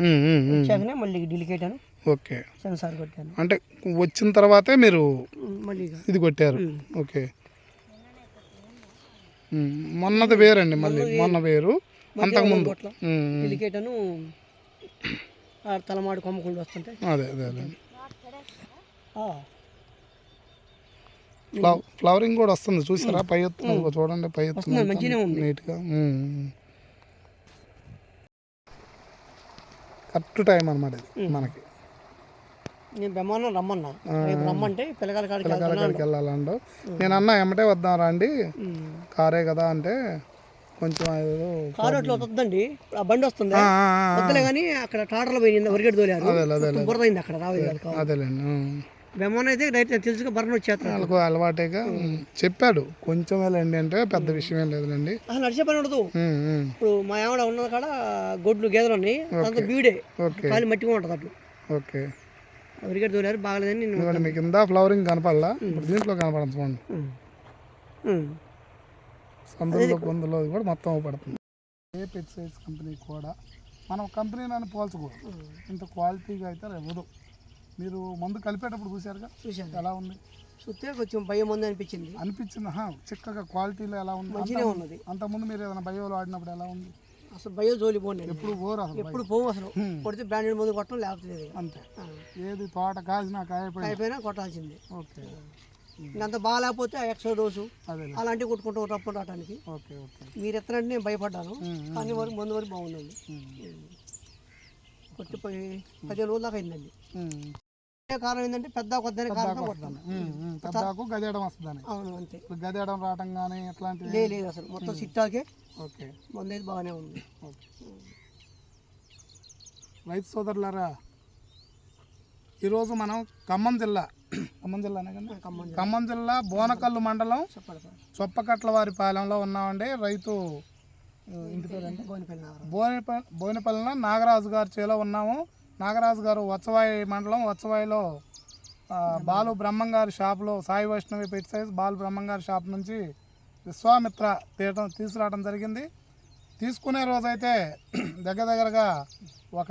వచ్చాకనే మళ్ళీ డెలికేట్ అని. Okay. Censor కొట్టాను. అంటే వచ్చిన తర్వాతే మీరు మళ్ళీ ఇది కొట్టారు. ఓకే. మొన్నది వేరండి మళ్ళీ. మొన్న వేరు. అంతకుముందు కొట్ల. ఉమ్, ఉమ్. డెలికేట్ అను. ఆ తలమాడు కొమ్మకుండా వస్తుంటే అదే అదే అదే. ఫ్లవరింగ్ కూడా వస్తుంది. చూసారా? పై ఎత్తున ఇదిగో చూడండి పై ఎత్తున ఉంది. నీట్గా. కరెక్ట్ టైం అనమాట ఇది మనకి. నేను బ్రహ్మాండం రమ్మన్నా. రేపు రమ్మంటే కాడికి కాడికి వెళ్ళాలండు. నేను అన్న ఎమ్మటే వద్దాం రండి. కారే కదా అంటే కొంచెం ఏదో కారు అట్లా వద్దండి. ఆ బండి వస్తుంది. వద్దులే కానీ అక్కడ టాటర్లు పోయింది తోలారు. అక్కడ అదేలేండి బ్రహ్మాండం అయితే రైతు తెలుసుగా బర్రెలు వచ్చేస్తారు వాళ్ళకు అలవాటేగా. చెప్పాడు కొంచెం వెళ్ళండి అంటే పెద్ద విషయం ఏం లేదులేండి. అసలు నడిచే పని ఉండదు. ఇప్పుడు మా ఆవిడ ఉన్న కాడ గొడ్లు గేదెలు ఉన్నాయి అంత బీడే. ఓకే. కాలి మట్టిగా ఉంటుంది అటు. ఓకే. వరిగడి తోలారు బాగలేదని నేను మీకు ఇందా ఫ్లవరింగ్ కనపడలా? ఇప్పుడు దీంట్లో కనపడదు చూడండి. సందులో పొందులో కూడా మొత్తం పడుతుంది ఏ పెస్టిసైడ్స్ కంపెనీ కూడా మనం కంపెనీని పోల్చకూడదు. ఇంత క్వాలిటీగా అయితే ఇవ్వదు మీరు మందు కలిపేటప్పుడు చూసారుగా చూశాను. ఎలా ఉంది? చూస్తే కొంచెం భయం ఉంది అనిపించింది. అనిపించింది? హా, చిక్కగా క్వాలిటీలో ఎలా ఉంది? మంచిగా ఉన్నది. అంతకుముందు మీరు ఏదైనా బయోలో ఆడినప్పుడు ఎలా ఉంది? అసలు భయం జోలి పోండి ఎప్పుడు ఓరు అసలు ఎప్పుడు పోవు అసలు. కొడితే బ్రాండెడ్ మందు కొట్టడం లేకపోతే. అంతే. ఏది తోట కాసినా కాయపోయి అయిపోయినా కొట్టాల్సిందే. ఓకే. ఇంకంత బాగాలేకపోతే ఎక్స్ట్రా డోసు అలాంటివి కొట్టుకుంటూ తప్పు రావడానికి ఓకే ఓకే. మీరు ఎత్తనంటే నేను భయపడ్డాను. కానీ వరకు మందు వరకు బాగుందండి. కొట్టిపోయి పదిహేను రోజుల దాకా అయిందండి. కారణం ఏంటంటే పెద్ద కొద్దని కారణం. పెద్దాకు గదేయడం వస్తుందని. అవును అంతే. గదేయడం రావటం కానీ ఇట్లాంటివి లే లేదు అసలు. మొత్తం సిట్టాకే. ఓకే. మందు అయితే బాగానే ఉంది. ఓకే. రైతు సోదరులారా ఈరోజు మనం ఖమ్మం జిల్లా ఖమ్మం జిల్లానే కదా? ఖమ్మం జిల్లా. బోనకల్లు మండలం చొప్పకట్ల వారి పాలెంలో ఉన్నామండి. రైతు ఇంటి పేరండి గోనిపల్లి నగరం బోనిప బోనిపల్లిన నాగరాజు గారి చేలో ఉన్నాము. నాగరాజు గారు వత్సవాయి మండలం వత్సవాయిలో బాలు బ్రహ్మం గారి షాపులో సాయి వైష్ణవి పెట్టి సైజ్ బాలు బ్రహ్మం గారి షాప్ నుంచి విశ్వామిత్ర తీయటం తీసుకురావడం జరిగింది. తీసుకునే రోజైతే దగ్గర దగ్గరగా ఒక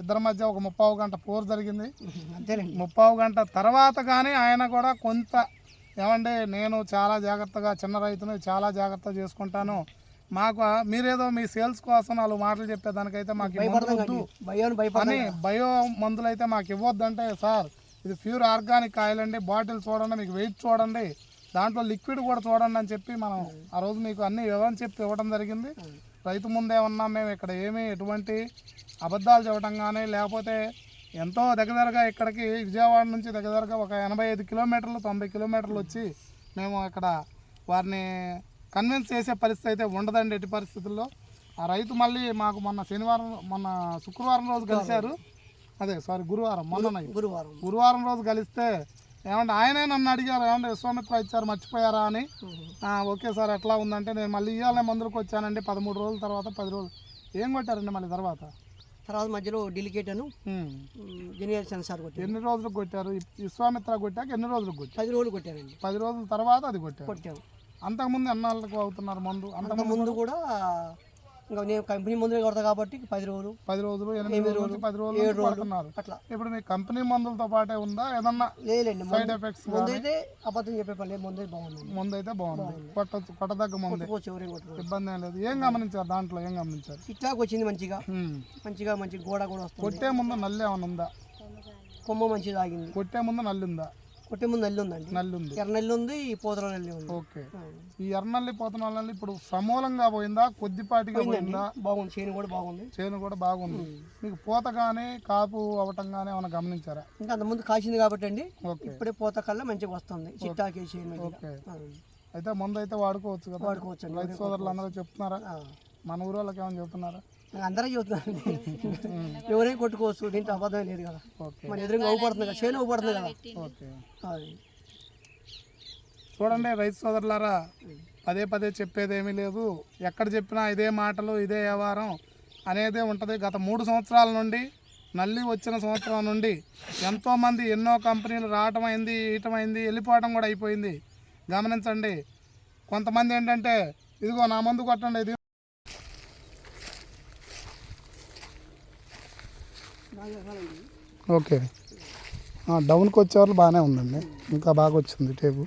ఇద్దరి మధ్య ఒక ముప్పావు గంట పోరు జరిగింది. ముప్పావు గంట తర్వాత కానీ ఆయన కూడా కొంత ఏమండి నేను చాలా జాగ్రత్తగా చిన్న రైతుని చాలా జాగ్రత్త చేసుకుంటాను. మాకు మీరేదో మీ సేల్స్ కోసం నాలుగు మాటలు చెప్పేదానికైతే మాకు ఈ మందులు భయపడతాం వద్దు. భయాన్ని భయపడతాం అని బయో మందులు అయితే మాకు ఇవ్వద్దంటే సార్ ఇది ప్యూర్ ఆర్గానిక్ ఆయిల్ అండి. బాటిల్ చూడండి మీకు వెయిట్ చూడండి. దాంట్లో లిక్విడ్ కూడా చూడండి అని చెప్పి మనం ఆ రోజు మీకు అన్ని వివరణ చెప్పి ఇవ్వడం జరిగింది. రైతు ముందే ఉన్నాం మేము ఇక్కడ ఏమీ ఎటువంటి అబద్ధాలు చెప్పడం కానీ లేకపోతే ఎంతో దగ్గరగా ఇక్కడికి విజయవాడ నుంచి దగ్గరగా ఒక ఎనభై ఐదు కిలోమీటర్లు తొంభై కిలోమీటర్లు వచ్చి మేము ఇక్కడ వారిని కన్విన్స్ చేసే పరిస్థితి అయితే ఉండదండి ఎట్టి పరిస్థితుల్లో. ఆ రైతు మళ్ళీ మాకు మొన్న శనివారం మొన్న శుక్రవారం రోజు కలిశారు. అదే సారీ గురువారం మొన్న గురువారం. గురువారం రోజు కలిస్తే ఏమంటే ఆయనే నన్ను అడిగారు ఏమంటే విశ్వామిత్ర ఇచ్చారు మర్చిపోయారా అని. "ఆ, ఓకే సార్ ఎట్లా ఉందంటే నేను మళ్ళీ ఇవ్వాలనే మందులకు వచ్చానండి. పదమూడు రోజుల తర్వాత పది రోజులు. ఏం కొట్టారండి మళ్ళీ తర్వాత? తర్వాత మధ్యలో డెలికేట్ అను. ఉమ్. జెనియర్ సెన్సార్ కొట్టారు. ఎన్ని రోజులకు కొట్టారు? విశ్వామిత్ర కొట్టాక ఎన్ని రోజులకు కొట్టారు? పది రోజులు కొట్టారండి. పది రోజుల తర్వాత అది కొట్టారు. కొట్టాము అంతకుముందు ఎన్నాళ్ళకు అవుతున్నారు మందు? అంత ముందు కూడా ఇంకా నేను కంపెనీ ముందు కొడతా కాబట్టి పది రోజులు పది రోజులు ఎనిమిది రోజులు పది రోజులు ఏడు రోజులు అట్లా. ఇప్పుడు మీ కంపెనీ మందులతో పాటే ఉందా? ఏదన్నా లేదండి సైడ్ ఎఫెక్ట్స్ ముందు అయితే అబద్ధం చెప్పే పని ముందు బాగుందండి. ముందు అయితే బాగుంది. కొట్టచ్చు కొట్టదగ్గ ముందే. ఇబ్బంది ఏం లేదు. ఏం గమనించారు దాంట్లో? ఏం గమనించారు? ఇట్లాకి వచ్చింది మంచిగా. మంచిగా మంచి గోడ కూడా వస్తుంది. కొట్టే ముందు నల్లి ఏమైనా ఉందా? కొమ్మ మంచిగా ఆగింది కొట్టే ముందు నల్లి ఉందా కొట్టే ముందు నల్లి ఉందండి నల్లి ఉంది ఎర్ర నల్లి ఉంది ఈ పూతల నల్లి ఉంది. ఓకే. ఈ ఎర్రనల్లి పోతున్న నల్లి ఇప్పుడు సమూలంగా పోయిందా? కొద్దిపాటిగా పోయిందా? బాగుంది. చేను కూడా బాగుంది. చేను కూడా బాగుంది. మీకు పూత కానీ కాపు అవటం కానీ ఏమైనా గమనించారా? ఇంకా అంత ముందు కాసింది కాబట్టి అండి ఇప్పుడే పూత కల్లా మంచిగా వస్తుంది. చిట్టాకి చేను ఓకే. అయితే ముందు అయితే వాడుకోవచ్చు కదా? వాడుకోవచ్చండి. రైతు సోదరులు అందరూ చెప్తున్నారా. మన ఊరు వాళ్ళకి ఏమైనా చెప్తున్నారా? అందరూ చెబుతున్నారండి ఎవరైనా కొట్టుకోవచ్చు దీంట్లో అబద్ధం లేదు కదా. మన ఎదురుగా ఊపడుతుంది కదా చేను ఊపడుతుంది కదా. ఓకే. అది. చూడండి రైతు సోదరులారా పదే పదే చెప్పేది ఏమీ లేదు. ఎక్కడ చెప్పినా ఇదే మాటలు ఇదే వ్యవహారం అనేదే ఉంటుంది. గత మూడు సంవత్సరాల నుండి నల్లి వచ్చిన సంవత్సరం నుండి ఎంతోమంది ఎన్నో కంపెనీలు రావటం అయింది ఇయటం అయింది వెళ్ళిపోవటం కూడా అయిపోయింది. గమనించండి కొంతమంది ఏంటంటే ఇదిగో నా మందు కొట్టండి ఓకే. ఆ, డౌన్కి వచ్చేవాళ్ళు బాగానే ఉందండి. ఇంకా బాగా వచ్చింది టేపు.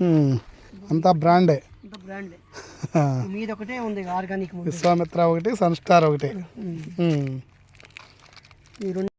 ఉమ్. అంతా బ్రాండే. అంత బ్రాండ్. మీద ఒకటే ఉంది ఆర్గానిక్ విశ్వామిత్ర ఒకటి సన్ స్టార్ ఒకటి. ఉమ్. ఈ రెండు